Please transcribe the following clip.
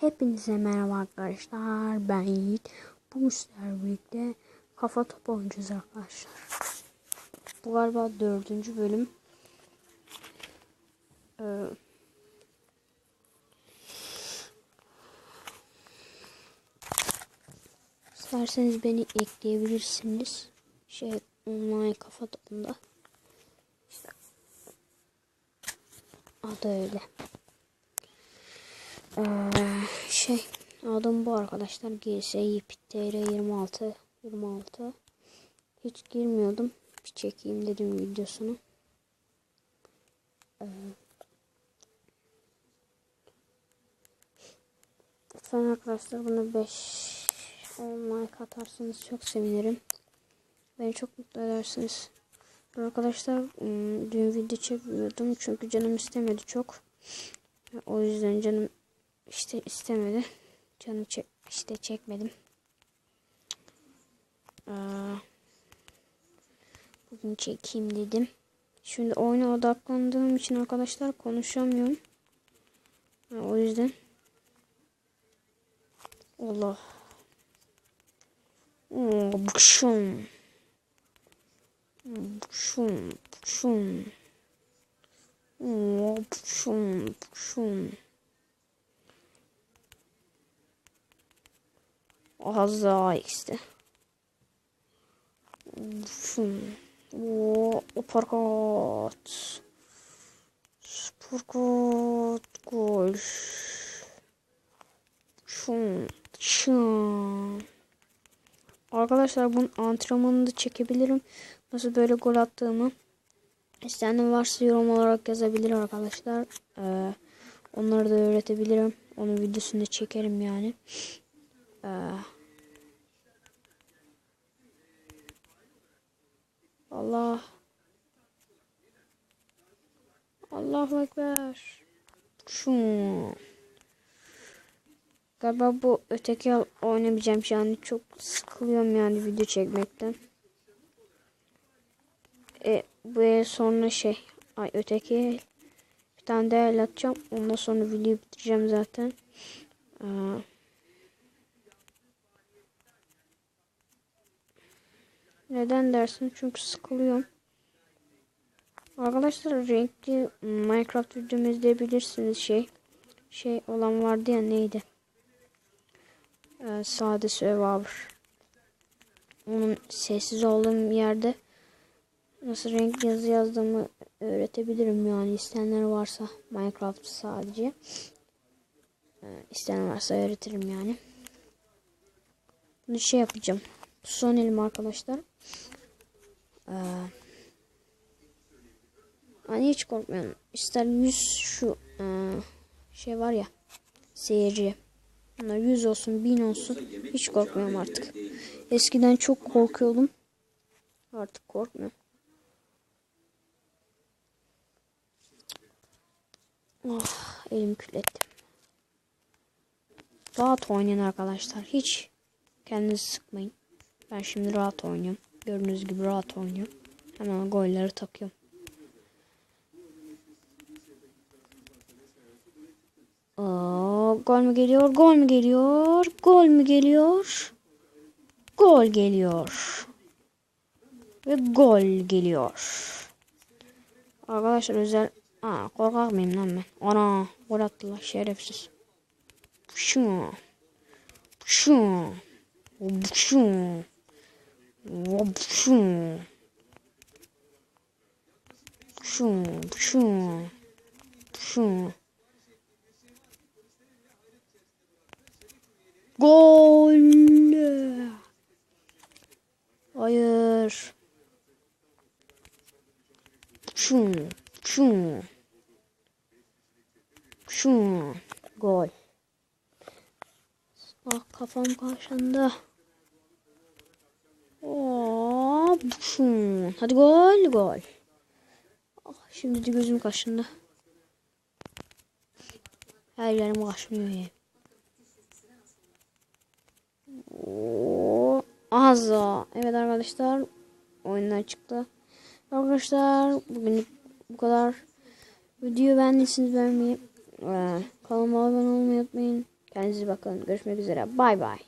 Hepinize merhaba arkadaşlar. Ben Yiğit. Bugün sizlerle birlikte kafa topu oynayacağız arkadaşlar. Bu galiba dördüncü bölüm. Ee, İsterseniz beni ekleyebilirsiniz. Şey online kafa topunda. İşte. Adı öyle. Ee, şey adım bu arkadaşlar. GS YPTR 26 26 hiç girmiyordum. Bir çekeyim dedim videosunu. Ee, lütfen arkadaşlar bunu 5 10 like atarsanız çok sevinirim. Beni çok mutlu edersiniz. Arkadaşlar ım, dün video çekmiyordum çünkü canım istemedi çok. O yüzden canım işte istemedi. Canım çek işte çekmedim. Aa, bugün çekeyim dedim. Şimdi oyuna odaklandığım için arkadaşlar konuşamıyorum. Ha, o yüzden Allah. Oo, bukşum. Bukşum. Bukşum. Oo, bukşum. Bukşum. İşte. Şun. O aparkat. Sporkat. Gol. Şun. Şun. Arkadaşlar bunun antrenmanını da çekebilirim. Nasıl böyle gol attığımı. İsteyen varsa yorum olarak yazabilir arkadaşlar. Ee, onları da öğretebilirim. Onun videosunu da çekerim yani. Ee, Allah. Allahu Ekber. Şu. Galiba bu öteki oynamayacağım yani çok sıkılıyorum yani video çekmekten. E, bu sonra şey ay öteki bir tane el atacağım. Ondan sonra videoyu bitireceğim zaten. Ee, Neden dersin? Çünkü sıkılıyorum. Arkadaşlar renkli Minecraft videomu izleyebilirsiniz şey. Şey olan vardı ya neydi? Ee, sade Survivor. Onun sessiz olduğum yerde nasıl renk yazı yazdığımı öğretebilirim yani isteyenler varsa Minecraft sadece. Ee, isteyen varsa öğretirim yani. Bunu şey yapacağım. Son elim arkadaşlar. Ee, hani hiç korkmuyorum. İster 100 şu e, şey var ya seyirci. Bunlar 100 olsun 1000 olsun hiç korkmuyorum artık. Eskiden çok korkuyordum. Artık korkmuyorum. Oh, elim kütlettim. Rahat oynayın arkadaşlar. Hiç kendinizi sıkmayın. Ben şimdi rahat oynuyorum. Gördüğünüz gibi rahat oynuyorum. Hemen golleri takıyorum. Aa, gol mü geliyor? Gol mü geliyor? Gol mü geliyor? Gol geliyor. Ve gol geliyor. Arkadaşlar özel... Aa, korkak mıyım lan ben? Ana gol attılar şerefsiz. Şu. Şu. Şu. Şu. Şu. Şu. Şu. Gol. Hayır. Şu. Şu. Şu. Gol. Ah kafam karşında. Hadi gol gol. Ah, şimdi de gözüm kaşındı. Her yerim kaşınıyor ya. Azza. Evet arkadaşlar. Oyunlar çıktı. Arkadaşlar bugün bu kadar. Videoyu beğendiyseniz beğenmeyi, kanalıma abone olmayı unutmayın. Kendinize bakın. Görüşmek üzere. Bay bay.